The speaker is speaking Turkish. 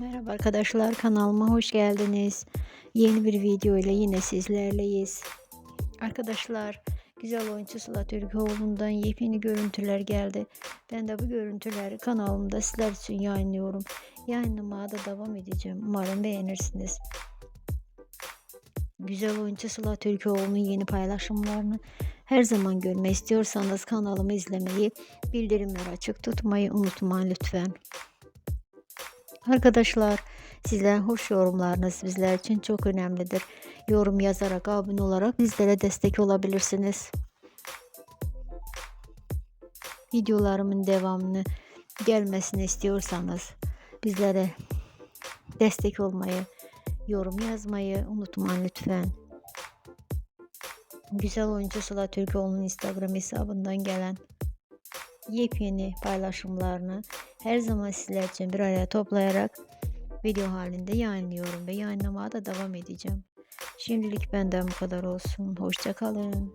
Merhaba arkadaşlar kanalıma hoş geldiniz. Yeni bir video ile yine sizlerleyiz. Arkadaşlar güzel oyuncu Sıla Türkoğlu'ndan yepyeni görüntüler geldi. Ben de bu görüntüleri kanalımda sizler için yayınlıyorum. Yayınlamaya da devam edeceğim. Umarım beğenirsiniz. Güzel oyuncu Sıla Türkoğlu'nun yeni paylaşımlarını her zaman görmek istiyorsanız kanalımı izlemeyi, bildirimleri açık tutmayı unutmayın lütfen. Arkadaşlar sizlerin hoş yorumlarınız bizler için çok önemlidir. Yorum yazarak, abone olarak bizlere destek olabilirsiniz. Videolarımın devamını gelmesini istiyorsanız bizlere destek olmayı, yorum yazmayı unutmayın lütfen. Güzel oyuncu Sıla Türkoğlu'nun Instagram hesabından gelen yepyeni paylaşımlarını her zaman sizler için bir araya toplayarak video halinde yayınlıyorum ve yayınlamaya da devam edeceğim. Şimdilik benden bu kadar olsun. Hoşçakalın.